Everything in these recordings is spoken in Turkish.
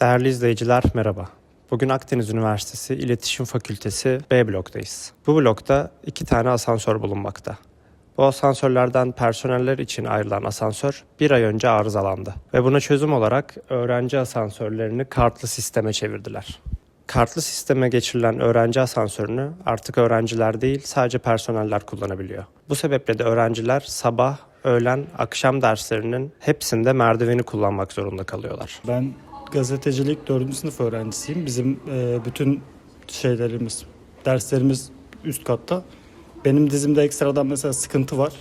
Değerli izleyiciler merhaba. Bugün Akdeniz Üniversitesi İletişim Fakültesi B bloktayız. Bu blokta iki tane asansör bulunmakta. Bu asansörlerden personeller için ayrılan asansör bir ay önce arızalandı. Ve buna çözüm olarak öğrenci asansörlerini kartlı sisteme çevirdiler. Kartlı sisteme geçirilen öğrenci asansörünü artık öğrenciler değil sadece personeller kullanabiliyor. Bu sebeple de öğrenciler sabah, öğlen, akşam derslerinin hepsinde merdiveni kullanmak zorunda kalıyorlar. Ben gazetecilik 4. sınıf öğrencisiyim. Bizim e, bütün şeylerimiz, derslerimiz üst katta. Benim dizimde ekstradan mesela sıkıntı var.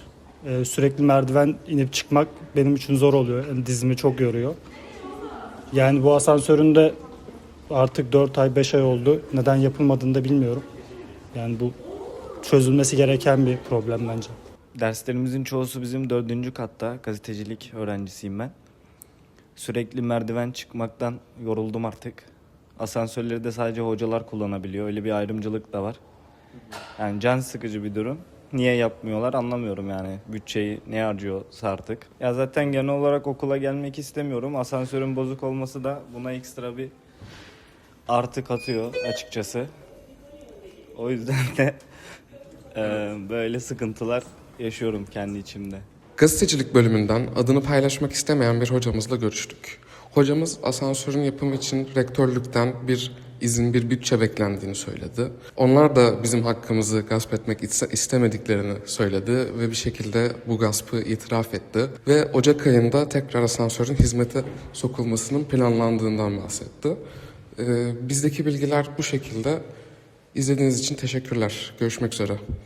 E, sürekli merdiven inip çıkmak benim için zor oluyor. Yani dizimi çok yoruyor. Yani bu asansörün de artık 4 ay 5 ay oldu. Neden yapılmadığını da bilmiyorum. Yani bu çözülmesi gereken bir problem bence. Derslerimizin çoğusu bizim dördüncü katta. Gazetecilik öğrencisiyim ben. Sürekli merdiven çıkmaktan yoruldum artık. Asansörleri de sadece hocalar kullanabiliyor. Öyle bir ayrımcılık da var. Yani can sıkıcı bir durum. Niye yapmıyorlar anlamıyorum yani. Bütçeyi ne harcıyorsa artık. Ya zaten genel olarak okula gelmek istemiyorum. Asansörün bozuk olması da buna ekstra bir artı katıyor açıkçası. O yüzden de eee, böyle sıkıntılar yaşıyorum kendi içimde. Gazetecilik bölümünden adını paylaşmak istemeyen bir hocamızla görüştük. Hocamız asansörün yapımı için rektörlükten bir izin, bir bütçe beklendiğini söyledi. Onlar da bizim hakkımızı gasp etmek iste- istemediklerini söyledi ve bir şekilde bu gaspı itiraf etti. Ve Ocak ayında tekrar asansörün hizmete sokulmasının planlandığından bahsetti. Ee, bizdeki bilgiler bu şekilde. İzlediğiniz için teşekkürler. Görüşmek üzere.